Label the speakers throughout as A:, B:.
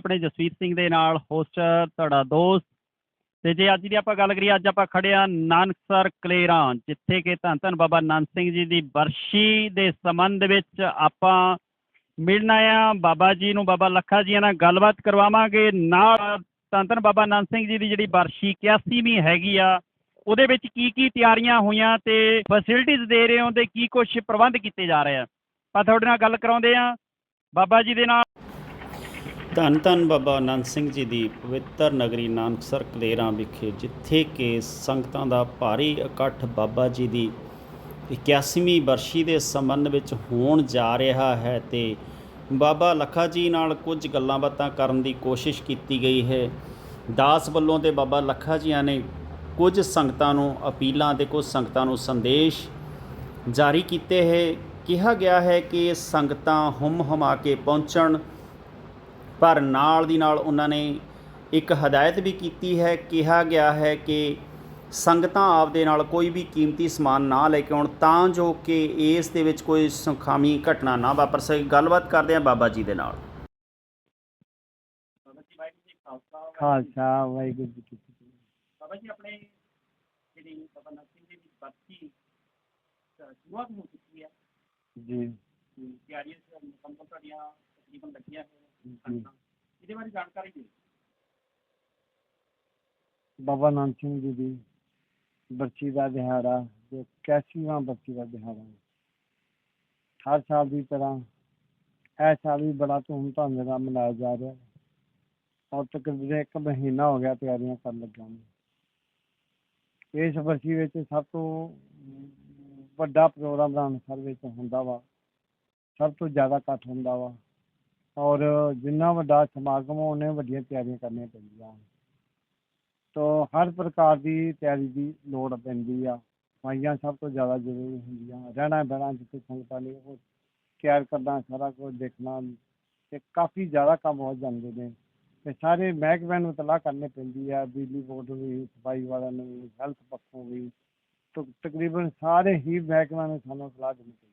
A: ਆਪਣੇ ਜਸਵੀਰ ਸਿੰਘ ਦੇ ਨਾਲ ਹੋਸਟਰ ਤੁਹਾਡਾ ਦੋਸਤ। ਤੇ ਜੇ ਅੱਜ ਦੀ ਆਪਾਂ ਗੱਲ ਕਰੀਏ, ਅੱਜ ਆਪਾਂ ਖੜੇ ਆ ਨਾਨਕਸਰ ਕਲੇਰਾਂ, ਜਿੱਥੇ ਕਿ ਧੰਨ ਧੰਨ ਬਾਬਾ ਨਾਨਕ ਸਿੰਘ ਜੀ ਦੀ ਬਰਸ਼ੀ ਦੇ ਸੰਬੰਧ ਵਿੱਚ ਆਪਾਂ ਮਿਲਣਾ ਆ ਬਾਬਾ ਜੀ ਨੂੰ ਬਾਬਾ ਲੱਖਾ ਜੀ ਨਾਲ ਗੱਲਬਾਤ ਕਰਵਾਵਾਂਗੇ। ਨਾਲ ਧੰਨ ਧੰਨ ਬਾਬਾ ਨਾਨਕ ਸਿੰਘ ਜੀ ਦੀ ਜਿਹੜੀ ਬਰਸ਼ੀ 81ਵੀਂ ਹੈਗੀ ਆ, ਉਹਦੇ ਵਿੱਚ ਕੀ ਕੀ ਤਿਆਰੀਆਂ ਹੋਈਆਂ ਤੇ ਫੈਸਿਲਿਟੀਆਂ ਦੇ ਰਹੇ ਹੋ ਤੇ ਕੀ ਕੁਝ ਪ੍ਰਬੰਧ ਕੀਤੇ ਜਾ ਰਹੇ ਆ। ਆਪਾਂ ਤੁਹਾਡੇ ਨਾਲ ਗੱਲ ਕਰਾਉਂਦੇ ਆ ਬਾਬਾ ਜੀ ਦੇ ਨਾਲ ਧੰਨ ਧੰਨ ਬਾਬਾ ਅਨੰਦ ਸਿੰਘ ਜੀ ਦੀ ਪਵਿੱਤਰ ਨਗਰੀ ਨਾਨਕਸਰ ਕਲੇਰਾਂ ਵਿਖੇ, ਜਿੱਥੇ ਕਿ ਸੰਗਤਾਂ ਦਾ ਭਾਰੀ ਇਕੱਠ ਬਾਬਾ ਜੀ ਦੀ 81ਵੀਂ ਬਰਸ਼ੀ ਦੇ ਸੰਬੰਧ ਵਿੱਚ ਹੋਣ ਜਾ ਰਿਹਾ ਹੈ ਤੇ ਬਾਬਾ ਲੱਖਾ ਜੀ ਨਾਲ ਕੁਝ ਗੱਲਾਂ ਬਾਤਾਂ ਕਰਨ ਦੀ ਕੋਸ਼ਿਸ਼ ਕੀਤੀ ਗਈ ਹੈ। ਦਾਸ ਵੱਲੋਂ ਤੇ ਬਾਬਾ ਲੱਖਾ ਜੀਆਂ ਨੇ ਕੁਝ ਸੰਗਤਾਂ ਨੂੰ ਅਪੀਲਾਂ ਤੇ ਕੁਝ ਸੰਗਤਾਂ ਨੂੰ ਸੰਦੇਸ਼ ਜਾਰੀ ਕੀਤੇ ਹੈ। ਕਿਹਾ ਗਿਆ ਹੈ ਕਿ ਸੰਗਤਾਂ ਹੁਮ ਹਮਾ ਕੇ ਪਹੁੰਚਣ ਪਰ ਨਾਲ ਦੀ ਨਾਲ ਉਹਨਾਂ ਨੇ ਇੱਕ ਹਦਾਇਤ ਵੀ ਕੀਤੀ ਹੈ ਕਿਹਾ ਗਿਆ ਹੈ ਕਿ ਸੰਗਤਾਂ ਆਪਦੇ ਨਾਲ ਕੋਈ ਵੀ ਕੀਮਤੀ ਸਮਾਨ ਨਾ ਲੈ ਕੇ ਆਉਣ ਤਾਂ ਜੋ ਕਿ ਇਸ ਦੇ ਵਿੱਚ ਕੋਈ ਸੁਖਾਮੀ ਘਟਨਾ ਨਾ ਵਾਪਰ ਸਕੇ। ਗੱਲਬਾਤ ਕਰਦੇ ਹਾਂ ਬਾਬਾ ਜੀ ਦੇ ਨਾਲ।
B: ਖਾਲਸਾ ਵਾਹਿਗੁਰੂ ਜੀ ਕੀ ਫਤਿਹ।
A: ਬਾਬਾ ਜੀ ਆਪਣੇ ਜਿਹੜੀ ਬਾਬਾ ਨਾਨਕ ਸਿੰਘ ਜੀ ਦੀ ਬਰਸੀ ਸ਼ੁਰੂਆਤ ਹੋ ਚੁੱਕੀ ਹੈ।
B: ਜੀ।
A: ਤਿਆਰੀਆਂ ਮੁਕੰਮਲ ਤੁਹਾਡੀਆਂ ਤਕਰੀਬਨ ਲੱਗੀਆਂ। ਹੋਈਆਂ ਇਹਦੇ ਬਾਰੇ ਜਾਣਕਾਰੀ ਦਿਓ।
B: ਬਾਬਾ ਨਾਨਕ ਸਿੰਘ ਜੀ ਦੀ ਬਰਸੀ ਦਾ ਦਿਹਾੜਾ ਜੋ 81ਵਾਂ ਬਰਸੀ ਦਾ ਦਿਹਾੜਾ ਹਰ ਸਾਲ ਦੀ ਤਰ੍ਹਾਂ ਇਹ ਸਾਲ ਵੀ ਬੜਾ ਧੂਮਧਾਮ ਨਾਲ ਮਨਾਇਆ ਜਾ ਰਿਹਾ ਹੈ। ਔਰ ਤਕਰੀਬਨ ਇੱਕ ਮਹੀਨਾ ਹੋ ਗਿਆ ਤਿਆਰੀਆਂ ਕਰਨ ਲੱਗਿਆਂ ਨੂੰ। ਇਸ ਬਰਸੀ ਵਿੱਚ ਸਭ ਤੋਂ ਵੱਡਾ ਪ੍ਰੋਗਰਾਮ ਰਾਮਸਰ ਵਿੱਚ ਹੁੰਦਾ ਵਾ। ਸਭ ਤੋਂ ਜ਼ਿਆਦਾ ਇਕੱਠ ਹੁੰਦਾ ਵਾ। ਔਰ ਜਿੰਨਾ ਵੱਡਾ ਸਮਾਗਮ ਉਹਨੇ ਵੱਡੀਆਂ ਤਿਆਰੀਆਂ ਕਰਨੀਆਂ ਪੈਂਦੀਆਂ ਤੋ ਹਰ ਪ੍ਰਕਾਰ ਦੀ ਤਿਆਰੀ ਦੀ ਲੋੜ ਪੈਂਦੀ ਆ। ਸਫਾਈਆਂ ਸਭ ਤੋਂ ਜ਼ਿਆਦਾ ਜ਼ਰੂਰੀ ਹੁੰਦੀਆਂ ਰਹਿਣਾ ਬਹਿਣਾ, ਜਿੱਥੇ ਸੰਗਤਾਂ ਨੇ ਉਹ ਤਿਆਰ ਕਰਨਾ, ਸਾਰਾ ਕੁਝ ਦੇਖਣਾ ਤੇ ਕਾਫੀ ਜ਼ਿਆਦਾ ਕੰਮ ਹੋ ਜਾਂਦੇ ਨੇ। ਤੇ ਸਾਰੇ ਮਹਿਕਮਿਆਂ ਨੂੰ ਤਲਾਹ ਕਰਨੀ ਪੈਂਦੀ ਆ, ਬਿਜਲੀ ਬੋਰਡ ਵੀ, ਸਫ਼ਾਈ ਵਾਲਿਆਂ ਨੂੰ ਵੀ ਹੈਲਥ ਪੱਖੋਂ ਵੀ। ਤਕਰੀਬਨ ਸਾਰੇ ਹੀ ਮਹਿਕਮਿਆਂ ਨੂੰ ਸਾਨੂੰ ਸਲਾਹ ਦੇਣੀ ਪੈਂਦੀ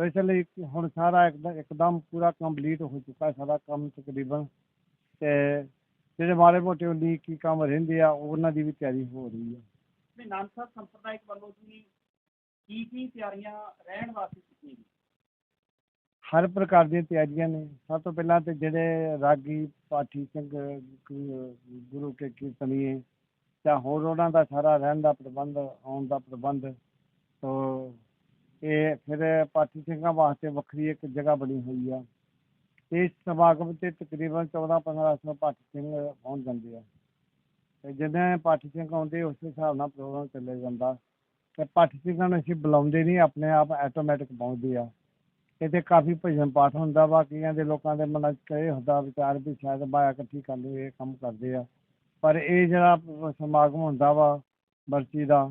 B: ਤੋ ਇਸ ਲਈ ਹੁਣ ਸਾਰਾ ਇੱਕਦਮ ਇੱਕਦਮ ਪੂਰਾ ਕੰਪਲੀਟ ਹੋ ਚੁੱਕਾ ਹੈ ਸਾਰਾ ਕੰਮ ਤਕਰੀਬਨ। ਤੇ ਜਿਹੜੇ ਮਾੜੇ ਮੋਟੇ ਉਨੀ ਕੀ ਕੰਮ ਰਹਿੰਦੇ ਆ ਉਹਨਾਂ ਦੀ ਵੀ ਤਿਆਰੀ ਹੋ ਰਹੀ ਹੈ
A: ਤੇ ਨਾਨਕਸਰ ਸੰਪਰਦਾਇਕ ਵੱਲੋਂ ਜੀ ਕੀ ਕੀ ਤਿਆਰੀਆਂ ਰਹਿਣ ਵਾਸਤੇ ਕੀਤੀਆਂ ਗਈਆਂ?
B: ਹਰ ਪ੍ਰਕਾਰ ਦੀਆਂ ਤਿਆਰੀਆਂ ਨੇ। ਸਭ ਤੋਂ ਪਹਿਲਾਂ ਤੇ ਜਿਹੜੇ ਰਾਗੀ ਪਾਠੀ ਸਿੰਘ ਗੁਰੂ ਕੇ ਕੀਰਤਨੀਏ ਜਾਂ ਹੋਰ ਉਹਨਾਂ ਦਾ ਸਾਰਾ ਰਹਿਣ ਦਾ ਪ੍ਰਬੰਧ ਆਉਣ ਦਾ ਪ੍ਰਬੰਧ ਤੋ ਇਹ ਫਿਰ ਪਾਠੀ ਸਿੰਘਾਂ ਵਾਸਤੇ ਵੱਖਰੀ ਇੱਕ ਜਗ੍ਹਾ ਬਣੀ ਹੋਈ ਆ। ਇਸ ਸਮਾਗਮ ਤੇ ਤਕਰੀਬਨ 14 1500 ਪਾਠੀ ਸਿੰਘ ਪਹੁੰਚ ਜਾਂਦੇ ਆ। ਤੇ ਜਿੰਨੇ ਪਾਠੀ ਸਿੰਘ ਆਉਂਦੇ, ਉਸ ਹਿਸਾਬ ਨਾਲ ਪ੍ਰੋਗਰਾਮ ਚੱਲਿਆ ਜਾਂਦਾ। ਤੇ ਪਾਠੀ ਸਿੰਘਾਂ ਨੂੰ ਅਸੀਂ ਬੁਲਾਉਂਦੇ ਨਹੀਂ, ਆਪਣੇ ਆਪ ਆਟੋਮੈਟਿਕ ਪਹੁੰਚਦੇ ਆ। ਇਹਦੇ ਕਾਫੀ ਭਜਨ ਪਾਠ ਹੁੰਦਾ ਵਾ, ਕਈਆਂ ਦੇ ਲੋਕਾਂ ਦੇ ਮਨਾਂ 'ਚ ਕਹੇ ਹੁੰਦਾ ਵਿਚਾਰ ਵੀ ਸ਼ਾਇਦ ਬਾਇਆ ਇਕੱਠੀ ਕਰ ਲਓ ਇਹ ਕੰਮ ਕਰਦੇ ਆ। ਪਰ ਇਹ ਜਿਹੜਾ ਸਮਾਗਮ ਹੁੰਦਾ ਵਾ ਬਰਸੀ ਦਾ,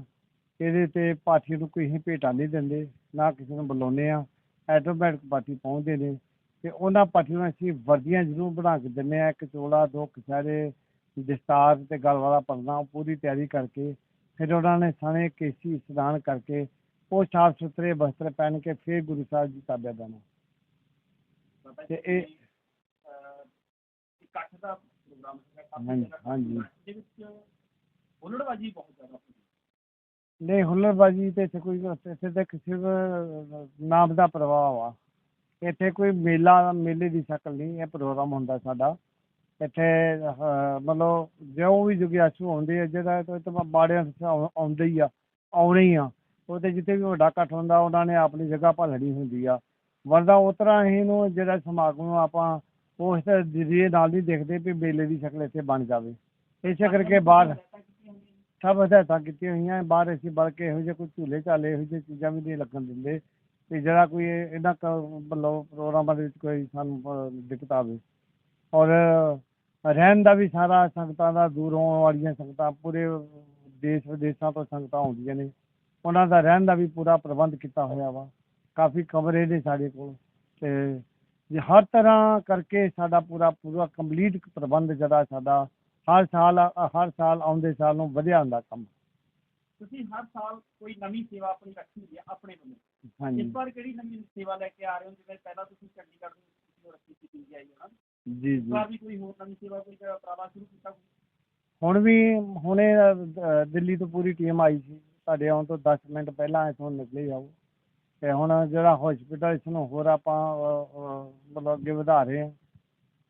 B: ਇਹਦੇ ਤੇ ਪਾਠੀ ਨੂੰ ਕੋਈ ਭੇਟਾ ਨਹੀਂ ਦਿੰਦੇ। ਨਾ ਕਿਸੇ ਨੂੰ ਬੁਲਾਉਂਦੇ ਆ ਆਟੋਮੈਟਿਕ ਪਾਠੀ ਪਹੁੰਚਦੇ ਨੇ ਤੇ ਉਹਨਾਂ ਪਾਠੀਆਂ ਨੂੰ ਅਸੀਂ ਵਰਦੀਆਂ ਜ਼ਰੂਰ ਬਣਾ ਕੇ ਦਿੰਦੇ ਆ ਇੱਕ ਚੋਲਾ ਦੋ ਕਛਹਿਰੇ ਦਸਤਾਰ ਤੇ ਗਲ ਵਾਲਾ ਪਰਨਾ ਪੂਰੀ ਤਿਆਰੀ ਕਰਕੇ ਫਿਰ ਉਹਨਾਂ ਨੇ ਸਣੇ ਕੇਸੀ ਇਸ਼ਨਾਨ ਕਰਕੇ ਉਹ ਸਾਫ਼ ਸੁਥਰੇ ਵਸਤਰ ਪਹਿਨ ਕੇ ਫਿਰ ਗੁਰੂ ਸਾਹਿਬ ਜੀ ਤਾਬਿਆ ਦੇਣਾ ਤੇ ਇਹ-
A: ਇਕੱਠ ਦਾ ਪ੍ਰੋਗਰਾਮ
B: ਹਾਂਜੀ, ਹਾਂਜੀ।
A: ਹੁਲੜਬਾਜੀ ਬਹੁਤ ਜ਼ਿਆਦਾ
B: ਨਹੀਂ ਹੁੱਲੜਬਾਜੀ ਤੇ ਇੱਥੇ ਕੋਈ ਇੱਥੇ ਤੇ ਕਿਸੇ ਨਾਮ ਦਾ ਪ੍ਰਭਾਵ ਆ। ਇੱਥੇ ਕੋਈ ਮੇਲਾ ਮੇਲੇ ਦੀ ਸ਼ਕਲ ਨਹੀਂ ਇਹ ਪ੍ਰੋਗਰਾਮ ਹੁੰਦਾ ਸਾਡਾ। ਇੱਥੇ ਮਤਲਬ ਜੋ ਵੀ ਜੁਗਿਆਸੂ ਆਉਂਦੇ ਆ ਜਿਹੜਾ ਤਾਂ ਬਾੜਿਆਂ ਆਉਂਦੇ ਹੀ ਆ ਆਉਣੇ ਹੀ ਆ। ਉਹ ਤੇ ਜਿੱਥੇ ਵੀ ਵੱਡਾ ਇਕੱਠ ਹੁੰਦਾ ਉਹਨਾਂ ਨੇ ਆਪਣੀ ਜਗ੍ਹਾ ਭਾਲਣੀ ਹੁੰਦੀ ਆ। ਵਰਨਾ ਉਸ ਤਰ੍ਹਾਂ ਇਹਨੂੰ ਜਿਹੜਾ ਸਮਾਗਮ ਨੂੰ ਆਪਾਂ ਉਸ ਜਰੀਏ ਨਾਲ ਨਹੀਂ ਦੇਖਦੇ ਵੀ ਮੇਲੇ ਦੀ ਸ਼ਕਲ ਇੱਥੇ ਬਣ ਜਾਵੇ। ਇਸੇ ਕਰਕੇ ਬਾਹਰ ਸਭ ਹਦਾਇਤਾਂ ਕੀਤੀਆਂ ਹੋਈਆਂ, ਬਾਹਰ ਅਸੀਂ ਬਲਕਿ ਇਹੋ ਜਿਹੇ ਕੋਈ ਝੂਲੇ ਝਾਲੇ, ਇਹੋ ਜਿਹੀ ਚੀਜ਼ਾਂ ਵੀ ਨਹੀਂ ਲੱਗਣ ਦਿੰਦੇ। ਤੇ ਜਿਹੜਾ ਕੋਈ ਇਹਨਾਂ ਵੱਲੋਂ ਪ੍ਰੋਗਰਾਮਾਂ ਦੇ ਵਿੱਚ ਕੋਈ ਸਾਨੂੰ ਦਿੱਕਤ ਆਵੇ। ਔਰ ਰਹਿਣ ਦਾ ਵੀ ਸਾਰਾ ਸੰਗਤਾਂ ਦਾ, ਦੂਰ ਹੋਣ ਵਾਲੀਆਂ ਸੰਗਤਾਂ, ਪੂਰੇ ਦੇਸ਼ ਵਿਦੇਸ਼ਾਂ ਤੋਂ ਸੰਗਤਾਂ ਆਉਂਦੀਆਂ ਨੇ। ਉਹਨਾਂ ਦਾ ਰਹਿਣ ਦਾ ਵੀ ਪੂਰਾ ਪ੍ਰਬੰਧ ਕੀਤਾ ਹੋਇਆ ਵਾ। ਕਾਫੀ ਕਮਰੇ ਨੇ ਸਾਡੇ ਕੋਲ। ਤੇ ਹਰ ਤਰ੍ਹਾਂ ਕਰਕੇ ਸਾਡਾ ਪੂਰਾ ਪੂਰਾ ਕੰਪਲੀਟ ਪ੍ਰਬੰਧ ਜਿਹੜਾ ਸਾਡਾ ਹਰ ਸਾਲ ਹਰ ਸਾਲ ਆਉਂਦੇ ਸਾਲ ਨੂੰ ਵਧਿਆ ਹੁੰਦਾ ਕੰਮ।
A: ਤੁਸੀਂ ਹਰ ਸਾਲ ਕੋਈ ਨਵੀਂ ਸੇਵਾ ਆਪਣੀ ਰੱਖੀ ਹੁੰਦੀ ਹੈ ਆਪਣੇ ਵੱਲੋਂ? ਇਸ
B: ਹਾਂਜੀ
A: ਵਾਰ ਕਿਹੜੀ ਨਵੀਂ ਸੇਵਾ ਲੈ ਕੇ ਆ ਰਹੇ ਹੋ ਜਿਵੇਂ ਪਹਿਲਾਂ ਤੁਸੀਂ ਚੰਡੀਗੜ੍ਹ ਨੂੰ ਰੱਖੀ ਸੀ ਪੀਜੀਆਈ ਹੈ ਨਾ
B: ਜੀ
A: ਇਸ
B: ਜੀ
A: ਵਾਰ ਵੀ ਕੋਈ ਹੋਰ ਨਵੀਂ ਸੇਵਾ ਕੋਈ ਉਪਰਾਲਾ ਸ਼ੁਰੂ ਕੀਤਾ
B: ਹੁਣ ਵੀ ਹੁਣੇ ਦਿੱਲੀ ਤੋਂ ਪੂਰੀ ਟੀਮ ਆਈ ਸੀ। ਸਾਡੇ ਆਉਣ ਤੋਂ 10 ਮਿੰਟ ਪਹਿਲਾਂ ਇੱਥੋਂ ਨਿਕਲੇ ਜਾਓ ਤੇ ਹੁਣ ਜਿਹੜਾ ਹਸਪੀਟਲ ਇਸ ਨੂੰ ਹੋਰ ਆਪਾਂ ਮਤਲਬ ਅੱਗੇ ਵਧਾ ਰਹੇ ਹਾਂ।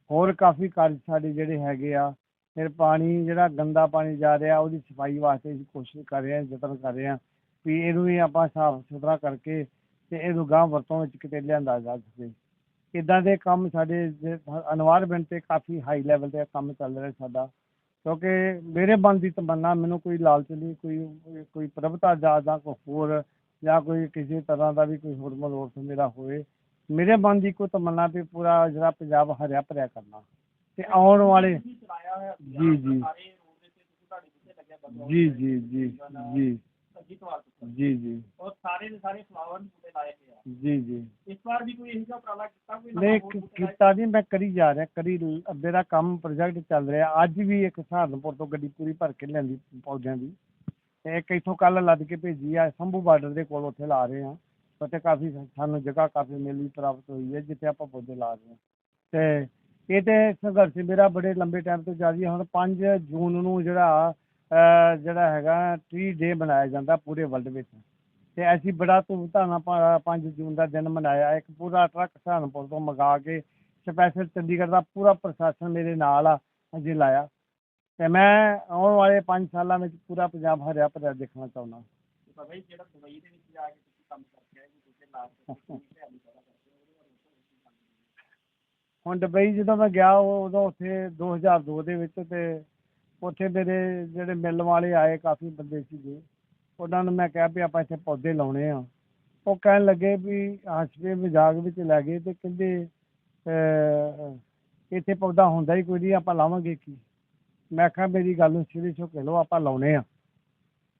B: ਹੋਰ ਕਾਫੀ ਕਾਰਜ ਸਾਡੇ ਜਿਹੜੇ ਹੈਗੇ ਆ ਫਿਰ ਪਾਣੀ, ਜਿਹੜਾ ਗੰਦਾ ਪਾਣੀ ਜਾ ਰਿਹਾ, ਉਹਦੀ ਸਫ਼ਾਈ ਵਾਸਤੇ ਅਸੀਂ ਕੋਸ਼ਿਸ਼ ਕਰ ਰਹੇ ਹਾਂ, ਯਤਨ ਕਰ ਰਹੇ ਹਾਂ ਵੀ ਇਹਨੂੰ ਵੀ ਆਪਾਂ ਸਾਫ਼ ਸੁਥਰਾ ਕਰਕੇ ਤੇ ਇਹਨੂੰ ਗਾਂ ਵਰਤੋਂ ਵਿੱਚ ਕਿਤੇ ਲਿਆਂਦਾ ਜਾ ਸਕੇ। ਇਦਾਂ ਦੇ ਕੰਮ ਸਾਡੇ এনवायरमेंट ਤੇ ਕਾਫੀ ਹਾਈ ਲੈਵਲ ਤੇ ਕੰਮ ਚੱਲ ਰਿਹਾ ਸਾਡਾ। ਕਿਉਂਕਿ ਮੇਰੇ ਮਨ ਦੀ ਤਮੰਨਾ, ਮੈਨੂੰ ਕੋਈ ਲਾਲਚ ਨਹੀਂ, ਕੋਈ ਕੋਈ ਪ੍ਰਭਤਾ ਜਾਤ ਦਾ ਕੋਈ ਹੋਰ, ਜਾਂ ਕੋਈ ਕਿਸੇ ਤਰ੍ਹਾਂ ਦਾ ਵੀ ਕੋਈ ਹੋਰ ਮਲੋਰ ਮੇਰਾ ਹੋਵੇ। ਮੇਰੇ ਮਨ ਦੀ ਕੋਈ ਤਮੰਨਾ ਵੀ ਪੂਰਾ ਜਿਹੜਾ ਪੰਜਾਬ ਹਰਿਆ ਭਰਿਆ ਕਰਨਾ। ਤੇ ਆਉਣ ਵਾਲੇ ਜੀ, ਜੀ।
A: ਦੇ
B: ਜੀ ਜੀ ਜੀ ਜੀ। ਜੀ ਜੀ।
A: ਉਹ ਸਾਰੇ ਦੇ ਸਾਰੇ ਫਲਾਵਰ ਬੂਟੇ ਲਾਏ ਹੋਏ ਆ।
B: ਜੀ ਜੀ।
A: ਇਸ ਵਾਰ ਵੀ ਕੋਈ ਇਹੋ ਜਿਹਾ ਉਪਰਾਲਾ ਕੀਤਾ ਕੋਈ
B: ਨਹੀਂ? ਕੀਤਾ ਨਹੀਂ ਮੈਂ ਕਰੀ ਜਾ ਰਿਹਾ ਕਰੀ ਲ- ਮੇਰਾ ਕੰਮ ਪ੍ਰੋਜੈਕਟ ਚੱਲ ਰਿਹਾ। ਅੱਜ ਵੀ ਇੱਕ ਸਹਾਰਨਪੁਰ ਤੋਂ ਗੱਡੀ ਪੂਰੀ ਭਰ ਕੇ ਲਿਆਂਦੀ ਪੌਦਿਆਂ ਦੀ। ਤੇ ਇੱਕ ਇੱਥੋਂ ਕੱਲ ਲੱਦ ਕੇ ਭੇਜੀ ਆ ਸੰਭੂ ਬਾਰਡਰ ਦੇ ਕੋਲ ਉੱਥੇ ਲਾ ਰਹੇ ਆ। ਉੱਥੇ ਕਾਫੀ ਸਾਨੂੰ ਜਗ੍ਹਾ ਕਾਫੀ ਮਿਲੀ ਪ੍ਰਾਪਤ ਹੋਈ ਹੈ ਜਿੱਥੇ ਆਪਾਂ ਪੌਦੇ ਲਾ ਰਹੇ ਹਾਂ। ਤੇ ਇਹ ਤੇ ਸੰਘਰਸ਼ ਮੇਰਾ ਬੜੇ ਲੰਬੇ ਟਾਈਮ ਤੋਂ ਜਾਰੀ ਹੈ ਹੁਣ 5 ਜੂਨ ਨੂੰ ਜਿਹੜਾ ਜਿਹੜਾ ਹੈਗਾ ਟਰੀ ਡੇ ਮਨਾਇਆ ਜਾਂਦਾ ਪੂਰੇ ਵਰਲਡ ਵਿੱਚ। ਤੇ ਅਸੀਂ ਬੜਾ ਧੂਮਧਾਮ ਨਾਲ 5 ਜੂਨ ਦਾ ਦਿਨ ਮਨਾਇਆ। ਇੱਕ ਪੂਰਾ ਟਰੱਕ ਸਹਾਰਨਪੁਰ ਤੋਂ ਮੰਗਾ ਕੇ ਸਪੈਸ਼ਲ ਚੰਡੀਗੜ੍ਹ ਦਾ ਪੂਰਾ ਪ੍ਰਸ਼ਾਸਨ ਮੇਰੇ ਨਾਲ ਆ ਅਸੀਂ ਲਾਇਆ। ਤੇ ਮੈਂ ਆਉਣ ਵਾਲੇ 5 ਸਾਲਾਂ ਵਿੱਚ ਪੂਰਾ ਪੰਜਾਬ ਹਰਿਆ ਭਰਿਆ ਦੇਖਣਾ ਚਾਹੁੰਦਾ।
A: ਬਾਬਾ ਜੀ ਜਿਹੜਾ ਦੁਬਈ ਦੇ ਵਿੱਚ ਜਾ ਕੇ ਤੁਸੀਂ ਕੰਮ ਕਰਕੇ ਆਏ ਤੁਸੀਂ ਤਿਆਰੀ ਕਰਾ ਕਰਦੇ ਹੋ ਉਹਦੇ ਬਾਰੇ ਦੱਸੋ ਤੁਸੀਂ ਕੰਮ
B: ਹੁਣ ਦੁਬਈ ਜਦੋਂ ਮੈਂ ਗਿਆ ਉਦੋਂ ਉੱਥੇ 2002 ਦੇ ਵਿੱਚ ਤੇ ਉੱਥੇ ਮੇਰੇ ਜਿਹੜੇ ਮਿਲਣ ਵਾਲੇ ਆਏ ਕਾਫੀ ਬੰਦੇ ਸੀਗੇ। ਉਹਨਾਂ ਨੂੰ ਮੈਂ ਕਿਹਾ ਵੀ ਆਪਾਂ ਇੱਥੇ ਪੌਦੇ ਲਾਉਣੇ ਆ। ਉਹ ਕਹਿਣ ਲੱਗੇ ਵੀ ਹਸਪੇ ਮਜ਼ਾਕ ਵਿੱਚ ਲੈ ਗਏ ਤੇ ਕਹਿੰਦੇ ਇੱਥੇ ਪੌਦਾ ਹੁੰਦਾ ਹੀ ਕੋਈ ਨਹੀਂ ਆਪਾਂ ਲਾਵਾਂਗੇ ਕੀ? ਮੈਂ ਕਿਹਾ ਮੇਰੀ ਗੱਲ ਨੂੰ ਸੀਰੀਅਸ ਹੋ ਕੇ ਲਓ, ਆਪਾਂ ਲਾਉਣੇ ਆ।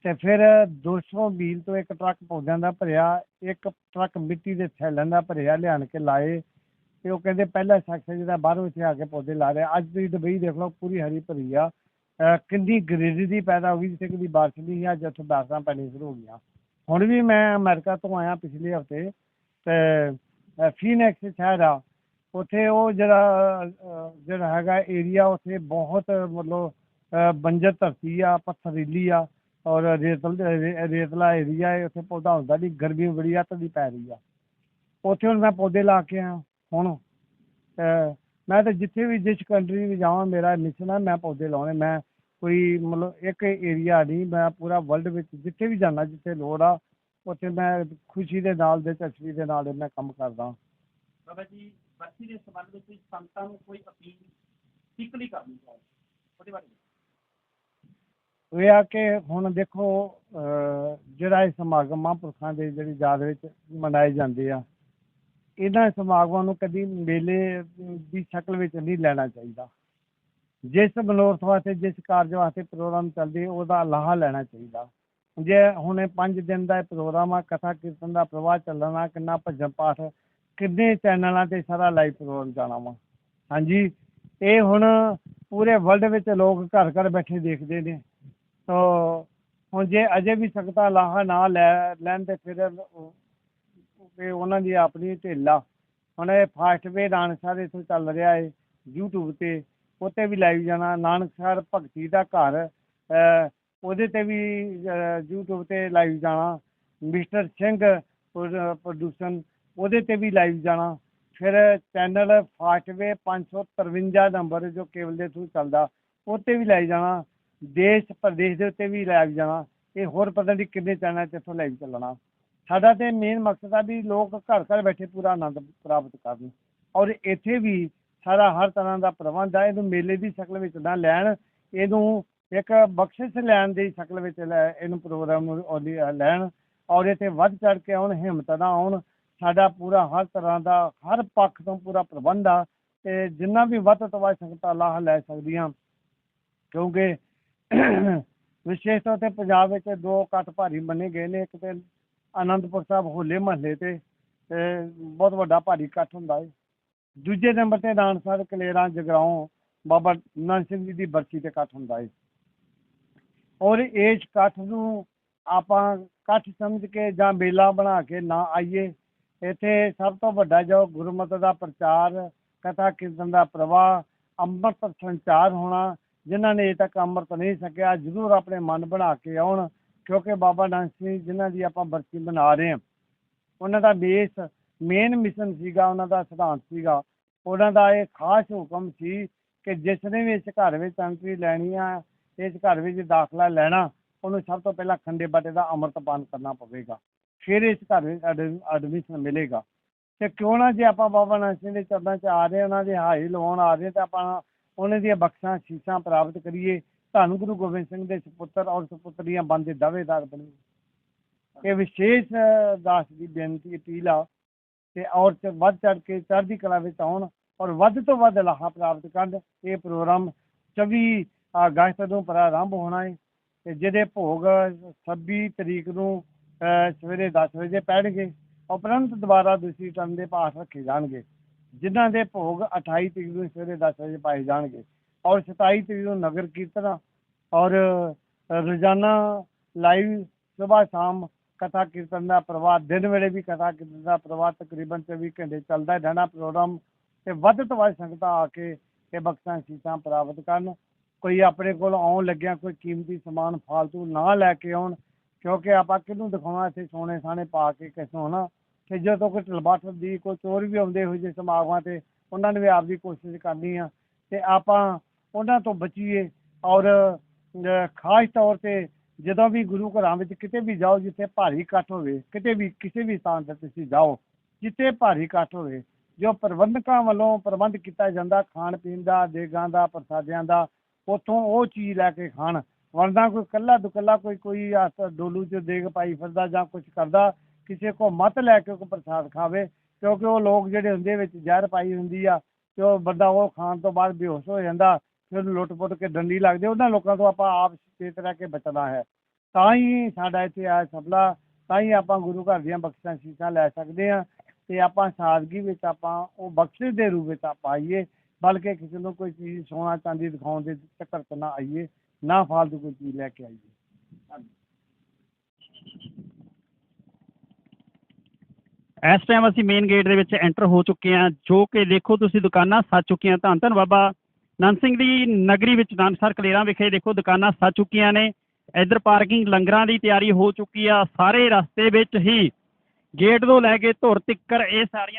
B: ਤੇ ਫਿਰ 200 ਮੀਲ ਤੋਂ ਇੱਕ ਟਰੱਕ ਪੌਦਿਆਂ ਦਾ ਭਰਿਆ, ਇੱਕ ਟਰੱਕ ਮਿੱਟੀ ਦੇ ਥੈਲਿਆਂ ਦਾ ਭਰਿਆ, ਲਿਆਣ ਕੇ ਲਾਏ। ਤੇ ਉਹ ਕਹਿੰਦੇ ਪਹਿਲਾ ਸ਼ਖਸ ਜਿਹੜਾ ਬਾਹਰੋਂ ਇੱਥੇ ਆ ਕੇ ਪੌਦੇ ਲਾ ਰਿਹਾ ਅੱਜ ਤੁਸੀਂ ਦੁਬਈ ਦੇਖ ਲਓ, ਪੂਰੀ ਹਰੀ ਭਰੀ ਆ। ਕਿੰਨੀ ਗ੍ਰੀਨਰੀ ਦੀ ਪੈਦਾ ਹੋ ਗਈ, ਜਿੱਥੇ ਕਦੀ ਬਾਰਿਸ਼ ਨਹੀਂ ਸੀ ਅੱਜ ਉੱਥੇ ਬਾਰਿਸ਼ਾਂ ਪੈਣੀਆਂ ਸ਼ੁਰੂ ਹੋ ਗਈਆਂ। ਹੁਣ ਵੀ ਮੈਂ ਅਮਰੀਕਾ ਤੋਂ ਆਇਆ ਪਿਛਲੇ ਹਫ਼ਤੇ, ਤੇ ਫੀਨੈਕਸ ਸ਼ਹਿਰ ਆ। ਉੱਥੇ ਉਹ ਜਿਹੜਾ ਜਿਹੜਾ ਹੈਗਾ ਏਰੀਆ ਉੱਥੇ ਬਹੁਤ ਮਤਲਬ ਬੰਜਰ ਧਰਤੀ ਆ ਪੱਥਰੀਲੀ ਆ, ਔਰ ਰੇਤਲ, ਰੇਤਲਾ ਏਰੀਆ ਹੈ, ਉੱਥੇ ਪੌਦਾ ਹੁੰਦਾ ਨਹੀਂ ਗਰਮੀ ਬੜੀ ਅੱਤ ਦੀ ਪੈ ਰਹੀ ਆ। ਉੱਥੇ ਹੁਣ ਮੈਂ ਪੌਦੇ ਲਾ ਕੇ ਆਇਆ। ਹੁਣ ਮੈਂ ਤਾਂ ਜਿੱਥੇ ਵੀ ਜਿਸ ਕੰਟਰੀ ਵੀ ਜਾਵਾਂ ਮੇਰਾ ਮਿਸ਼ਨ ਆ ਮੈਂ ਪੌਦੇ ਲਾਉਣੇ ਮੈਂ ਕੋਈ ਮਤਲਬ ਇੱਕ ਏਰੀਆ ਨਹੀਂ ਮੈਂ ਪੂਰਾ ਵਰਲਡ ਵਿੱਚ ਜਿੱਥੇ ਵੀ ਜਾਣਾ ਜਿੱਥੇ ਲੋੜ ਆ ਉੱਥੇ ਮੈਂ ਖੁਸ਼ੀ ਦੇ ਨਾਲ ਦਿਲਚਸਪੀ ਦੇ ਨਾਲ ਮੈਂ ਕੰਮ ਕਰਦਾ
A: ਬਾਬਾ ਜੀ ਬਰਸੀ ਦੇ ਸੰਬੰਧ ਵਿੱਚ ਸੰਤਾਂ ਨੂੰ ਕੋਈ ਅਪੀਲ ਸਿੱਖਲੀ ਕਰਨੀ ਚਾਹੀਦੀ ਉਹਦੇ ਬਾਰੇ ਦੱਸੋ।
B: ਇਹ ਆ ਕਿ ਹੁਣ ਦੇਖੋ ਜਿਹੜਾ ਇਹ ਸਮਾਗਮ ਮਹਾਂਪੁਰਖਾਂ ਦੇ ਜਿਹੜੀ ਯਾਦ ਵਿੱਚ ਮਨਾਏ ਜਾਂਦੇ ਆ ਇਹਨਾਂ ਸਮਾਗਮਾਂ ਨੂੰ ਕਦੀ ਮੇਲੇ ਦੀ ਸ਼ਕਲ ਵਿੱਚ ਨਹੀਂ ਲੈਣਾ ਚਾਹੀਦਾ। ਜਿਸ ਮਨੋਰਥ ਵਾਸਤੇ, ਜਿਸ ਕਾਰਜ ਵਾਸਤੇ ਪ੍ਰੋਗਰਾਮ ਚੱਲਦੇ, ਉਹਦਾ ਲਾਹਾ ਲੈਣਾ ਚਾਹੀਦਾ। ਜੇ ਹੁਣ ਇਹ ਦਿਨ ਦਾ ਪ੍ਰੋਗਰਾਮ ਆ, ਕਥਾ ਕੀਰਤਨ ਦਾ ਪ੍ਰਵਾਹ ਚੱਲਣਾ ਕਿੰਨਾ ਭਜਨ ਪਾਠ, ਕਿੰਨੇ ਚੈਨਲਾਂ ਤੇ ਸਾਰਾ ਲਾਈਵ ਪ੍ਰੋਗਰਾਮ ਜਾਣਾ ਵਾ। ਹਾਂਜੀ, ਇਹ ਹੁਣ ਪੂਰੇ ਵਰਲਡ ਵਿੱਚ ਲੋਕ ਘਰ ਘਰ ਬੈਠੇ ਦੇਖਦੇ ਨੇ। ਤੋ ਹੁਣ ਜੇ ਅਜੇ ਵੀ ਸਕਤਾ ਲਾਹਾ ਨਾ ਲੈ ਲੈਣ ਤੇ ਫਿਰ ਉਹ- ਉਹਨਾਂ ਦੀ ਆਪਣੀ ਢੇਲਾ ਹੁਣ ਇਹ ਫਾਸਟਵੇ ਨਾਨਕਸਰ ਇੱਥੋਂ ਚੱਲ ਰਿਹਾ ਹੈ YouTube ਤੇ ਉੱਤੇ ਵੀ ਲਾਈਵ ਜਾਣਾ। ਨਾਨਕਸਰ ਭਗਤੀ ਦਾ ਘਰ ਉਹਦੇ ਤੇ ਵੀ YouTube ਤੇ ਲਾਈਵ ਜਾਣਾ। ਮਿਸਟਰ ਸਿੰਘ ਪ੍ਰੋਡਿਊਸ਼ਨ ਉਹਦੇ ਤੇ ਵੀ ਲਾਈਵ ਜਾਣਾ। ਫਿਰ ਚੈਨਲ ਫਾਸਟਵੇ 553 ਨੰਬਰ ਜੋ ਕੇਬਲ ਦੇ ਥਰੂ ਚੱਲਦਾ ਉੱਤੇ ਵੀ ਲਾਈਵ ਜਾਣਾ। ਦੇਸ਼, ਪ੍ਰਦੇਸ਼ ਦੇ ਉੱਤੇ ਵੀ ਲਾਈਵ ਜਾਣਾ। ਇਹ ਹੋਰ ਪਤਾ ਨਹੀਂ ਕਿੰਨੇ ਚੈਨਲ ਤੇ ਇੱਥੋਂ ਲਾਈਵ ਚੱਲਣਾ। ਸਾਡਾ ਤੇ ਮੇਨ ਮਕਸਦ ਆ ਵੀ ਲੋਕ ਘਰ ਘਰ ਬੈਠੇ ਪੂਰਾ ਆਨੰਦ ਪ੍ਰਾਪਤ ਕਰਨ। ਔਰ ਇੱਥੇ ਵੀ ਸਾਰਾ ਹਰ ਤਰ੍ਹਾਂ ਦਾ ਪ੍ਰਬੰਧ ਆ, ਇਹਨੂੰ ਮੇਲੇ ਦੀ ਸ਼ਕਲ ਵਿੱਚ ਨਾ ਲੈਣ, ਇਹਨੂੰ ਇੱਕ ਬਖਸ਼ਿਸ਼ ਲੈਣ ਦੀ ਸ਼ਕਲ ਵਿੱਚ ਲੈ, ਇਹਨੂੰ ਪ੍ਰੋਗਰਾਮ ਲੈਣ। ਔਰ ਇੱਥੇ ਵੱਧ ਚੜ ਕੇ ਆਉਣ, ਹਿੰਮਤ ਨਾ ਆਉਣ, ਸਾਡਾ ਪੂਰਾ ਹਰ ਤਰ੍ਹਾਂ ਦਾ, ਹਰ ਪੱਖ ਤੋਂ ਪੂਰਾ ਪ੍ਰਬੰਧ ਆ। ਤੇ ਜਿੰਨਾ ਵੀ ਵੱਧ ਤੋਂ ਵੱਧ ਸੰਗਤਾਂ ਲਾਹ ਲੈ ਸਕਦੀਆਂ, ਕਿਉਂਕਿ ਵਿਸ਼ੇਸ਼ ਤੌਰ ਤੇ ਪੰਜਾਬ ਵਿੱਚ ਦੋ ਇਕੱਠ ਭਾਰੀ ਮੰਨੇ ਗਏ ਨੇ, ਇੱਕ ਤੇ ਆਨੰਦਪੁਰ ਸਾਹਿਬ ਹੋਲੇ ਮਹੱਲੇ ਤੇ ਬਹੁਤ ਵੱਡਾ ਭਾਰੀ ਇਕੱਠ ਹੁੰਦਾ ਹੈ ਦੂਜੇ ਨੰਬਰ ਤੇ ਨਾਨਸਰ ਕਲੇਰਾਂ, ਜਗਰਾਉਂ, ਬਾਬਾ ਨਾਨਕ ਸਿੰਘ ਜੀ ਦੀ ਬਰਸੀ ਤੇ ਇਕੱਠ ਹੁੰਦਾ ਹੈ ਔਰ ਇਸ ਇਕੱਠ ਨੂੰ ਆਪਾਂ ਇਕੱਠ ਸਮਝ ਕੇ ਜਾਂ ਮੇਲਾ ਬਣਾ ਕੇ ਨਾ ਆਈਏ, ਇੱਥੇ ਸਭ ਤੋਂ ਵੱਡਾ ਜੋ ਗੁਰਮਤਿ ਦਾ ਪ੍ਰਚਾਰ, ਕਥਾ ਕੀਰਤਨ ਦਾ ਪ੍ਰਵਾਹ, ਅੰਮ੍ਰਿਤ ਸੰਚਾਰ ਹੋਣਾ, ਜਿਨ੍ਹਾਂ ਨੇ ਅਜੇ ਤੱਕ ਅੰਮ੍ਰਿਤ ਨਹੀਂ ਸਕਿਆ ਜ਼ਰੂਰ ਆਪਣੇ ਮਨ ਬਣਾ ਕੇ ਆਉਣ। ਕਿਉਂਕਿ ਬਾਬਾ ਨਾਨਕ ਸਿੰਘ ਜਿਨ੍ਹਾਂ ਦੀ ਆਪਾਂ ਬਰਸੀ ਬਣਾ ਰਹੇ ਹਾਂ, ਉਹਨਾਂ ਦਾ ਬੇਸ ਮੇਨ ਮਿਸ਼ਨ ਸੀਗਾ, ਉਹਨਾਂ ਦਾ ਸਿਧਾਂਤ ਸੀਗਾ। ਉਹਨਾਂ ਦਾ ਇਹ ਖਾਸ ਹੁਕਮ ਸੀ ਕਿ ਜਿਸ ਨੇ ਵੀ ਇਸ ਘਰ ਵਿੱਚ ਐਂਟਰੀ ਲੈਣੀ ਆ, ਇਸ ਘਰ ਵਿੱਚ ਦਾਖਲਾ ਲੈਣਾ, ਉਹਨੂੰ ਸਭ ਤੋਂ ਪਹਿਲਾਂ ਖੰਡੇ ਬਾਟੇ ਦਾ ਅੰਮ੍ਰਿਤਪਾਨ ਕਰਨਾ ਪਵੇਗਾ। ਫਿਰ ਇਸ ਘਰ ਵਿੱਚ ਐਡਮਿਸ਼ਨ ਮਿਲੇਗਾ। ਤੇ ਕਿਉਂ ਨਾ ਜੇ ਆਪਾਂ ਬਾਬਾ ਨਾਨਕ ਸਿੰਘ ਦੇ ਚਰਨਾਂ 'ਚ ਆ ਰਹੇ, ਉਹਨਾਂ ਦੇ ਹਾਈ ਲਵਾਉਣ ਆ ਰਹੇ, ਤਾਂ ਆਪਾਂ ਉਹਨਾਂ ਦੀਆਂ ਬਖਸ਼ਾਂ ਸ਼ੀਸ਼ਾਂ ਪ੍ਰਾਪਤ ਕਰੀਏ। ਧੰਨ ਗੁਰੂ ਗੋਬਿੰਦ ਸਿੰਘ ਦੇ ਸੁਪੁੱਤਰ ਔਰ ਸੁਪੁੱਤਰੀਆਂ ਬਣ ਦੇ ਦਾਅਵੇਦਾਰ ਬਣੀਏ ਇਹ ਵਿਸ਼ੇਸ਼ ਦਾਸ ਦੀ ਬੇਨਤੀ ਅਪੀਲ ਆ ਤੇ ਔਰ ਚ ਵੱਧ ਚੜ ਕੇ ਚੜ੍ਹਦੀ ਕਲਾ ਵਿੱਚ ਆਉਣ ਔਰ ਵੱਧ ਤੋਂ ਵੱਧ ਲਾਹਾ ਪ੍ਰਾਪਤ ਕਰਨ। ਇਹ ਪ੍ਰੋਗਰਾਮ 24 ਅਗਸਤ ਨੂੰ ਪ੍ਰਾਰੰਭ ਹੋਣਾ ਹੈ ਤੇ ਜਿਹਦੇ ਭੋਗ 26 ਤਰੀਕ ਨੂੰ ਅ, ਸਵੇਰੇ 10 ਵਜੇ ਪੈਣਗੇ। ਉਪਰੰਤ ਦੁਬਾਰਾ ਦੂਸਰੀ ਟਰਨ ਦੇ ਪਾਠ ਰੱਖੇ ਜਾਣਗੇ ਜਿਨ੍ਹਾਂ ਦੇ ਭੋਗ 28 ਤਰੀਕ ਨੂੰ ਸਵੇਰੇ 10 ਵਜੇ ਪਾਏ ਜਾਣਗੇ। ਔਰ 27 ਤਰੀਕ ਨੂੰ ਨਗਰ ਕੀਰਤਨ ਔਰ ਰੋਜ਼ਾਨਾ ਲਾਈਵ ਸਵੇਰ ਸ਼ਾਮ ਕਥਾ ਕੀਰਤਨ ਦਾ ਪ੍ਰਵਾਹ ਦਿਨ ਵੇਲੇ ਵੀ ਕਥਾ ਕੀਰਤਨ ਦਾ ਪ੍ਰਵਾਹ ਤਕਰੀਬਨ 24 ਘੰਟੇ ਚੱਲਦਾ ਰਹਿਣਾ ਪ੍ਰੋਗਰਾਮ ਤੇ ਵੱਧ ਤੋਂ ਵੱਧ ਸੰਗਤਾਂ ਆ ਕੇ ਇਹ ਬਖਸ਼ਾਂ ਸੀਸਾਂ ਪ੍ਰਾਪਤ ਕਰਨ। ਕੋਈ ਆਪਣੇ ਕੋਲ ਆਉਣ ਲੱਗਿਆ ਕੋਈ ਕੀਮਤੀ ਸਮਾਨ ਫਾਲਤੂ ਨਾ ਲੈ ਕੇ ਆਉਣ, ਕਿਉਂਕਿ ਆਪਾਂ ਕਿਹਨੂੰ ਦਿਖਾਉਣਾ ਇੱਥੇ ਸੋਨੇ ਸਾਨੇ ਪਾ ਕੇ ਕਿਸੇ ਨੂੰ, ਹਨਾ? ਕਿ ਜਦੋਂ ਕੋਈ ਤਲਬਾਟ ਦੀ ਕੋਈ ਚੋਰ ਵੀ ਆਉਂਦੇ ਹੋਏ ਜੇ ਸਮਾਗਮਾਂ ਤੇ, ਉਹਨਾਂ ਨੇ ਵੀ ਆਪਦੀ ਕੋਸ਼ਿਸ਼ ਕਰਨੀ ਆ। ਤੇ ਆਪਾਂ ਉਹਨਾਂ ਤੋਂ ਬਚੀਏ ਔਰ ਖਾਸ ਤੌਰ ਤੇ ਜਦੋਂ ਵੀ ਗੁਰੂ ਘਰਾਂ ਵਿੱਚ ਕਿਤੇ ਵੀ ਜਾਓ, ਜਿੱਥੇ ਭਾਰੀ ਇਕੱਠ ਹੋਵੇ, ਕਿਤੇ ਵੀ, ਕਿਸੇ ਵੀ ਸਥਾਨ ਤੇ ਤੁਸੀਂ ਜਾਓ, ਜਿੱਥੇ ਭਾਰੀ ਇਕੱਠ ਹੋਵੇ, ਜੋ ਪ੍ਰਬੰਧਕਾਂ ਵੱਲੋਂ ਪ੍ਰਬੰਧ ਕੀਤਾ ਜਾਂਦਾ, ਖਾਣ ਪੀਣ ਦਾ, ਦੇਗਾਂ ਦਾ, ਪ੍ਰਸਾਦਿਆਂ ਦਾ, ਉੱਥੋਂ ਉਹ ਚੀਜ਼ ਲੈ ਕੇ ਖਾਣ। ਵਰਦਾ ਕੋਈ ਕੱਲਾ ਦੁਕੱਲਾ ਕੋਈ ਕੋਈ ਡੋਲੂ 'ਚ ਦੇਗ ਪਾਈ ਫਿਰਦਾ ਜਾਂ ਕੁਝ ਕਰਦਾ, ਕਿਸੇ ਕੋ ਮਤ ਲੈ ਕੇ ਕੋਈ ਪ੍ਰਸਾਦ ਖਾਵੇ, ਕਿਉਂਕਿ ਉਹ ਲੋਕ ਜਿਹੜੇ ਹੁੰਦੇ ਵਿੱਚ ਜ਼ਹਿਰ ਪਾਈ ਹੁੰਦੀ ਆ, ਤੇ ਉਹ ਬੰਦਾ ਉਹ ਖਾਣ ਤੋਂ ਬਾਅਦ ਬੇਹੋਸ਼ ਹੋ ਜਾਂਦਾ ਫਿਰ ਲੁੱਟ-ਪੁੱਟ ਕੇ ਡੰਡੀ ਲੱਗਦੇ, ਉਹਨਾਂ ਲੋਕਾਂ ਤੋਂ ਆਪਾਂ ਆਪ ਚੇਤ ਰਹਿ ਕੇ ਬਚਣਾ ਹੈ। ਤਾਂ ਹੀ ਸਾਡਾ ਇੱਥੇ ਆ ਸਬਲਾ ਤਾਂ ਹੀ ਆਪਾਂ ਗੁਰੂ ਘਰ ਦੀਆਂ ਬਖਸ਼ਾਂ ਸ਼ੀਸ਼ਾਂ ਲੈ ਸਕਦੇ ਹਾਂ ਤੇ ਆਪਾਂ ਸਾਦਗੀ ਵਿੱਚ ਆਪਾਂ ਉਹ ਬਖਸ਼ਿਸ਼ ਦੇ ਰੂਪ ਵਿੱਚ ਆਪਾਂ ਆਈਏ, ਬਲਕਿ ਕਿਸੇ ਨੂੰ ਕੋਈ ਚੀਜ਼ ਸੋਨਾ ਚਾਂਦੀ ਦਿਖਾਉਣ ਦੇ ਚੱਕਰ 'ਚ ਨਾ ਆਈਏ, ਨਾ ਫਾਲਤੂ ਕੋਈ ਚੀਜ਼ ਲੈ ਕੇ ਆਈਏ।
A: ਇਸ ਟਾਈਮ ਅਸੀਂ ਮੇਨ ਗੇਟ ਦੇ ਵਿੱਚ ਐਂਟਰ ਹੋ ਚੁੱਕੇ ਹਾਂ, ਜੋ ਕਿ ਦੇਖੋ ਤੁਸੀਂ ਦੁਕਾਨਾਂ ਸੱਜ ਚੁੱਕੀਆਂ, ਧੰਨ ਧੰਨ ਬਾਬਾ। ਨੰਦ ਸਿੰਘ ਦੀ ਨਗਰੀ ਵਿੱਚ ਨਾਨਕਸਰ ਕਲੇਰਾਂ ਵਿਖੇ ਦੇਖੋ ਦੁਕਾਨਾਂ ਸੱਜ ਚੁੱਕੀਆਂ ਨੇ। ਇੱਧਰ ਪਾਰਕਿੰਗ ਲੰਗਰਾਂ ਦੀ ਤਿਆਰੀ ਹੋ ਚੁੱਕੀ ਆ। ਸਾਰੇ ਰਸਤੇ ਵਿੱਚ ਹੀ ਗੇਟ ਤੋਂ ਲੈ ਕੇ ਧੁਰ ਤਿੱਕਰ ਇਹ ਸਾਰੀਆਂ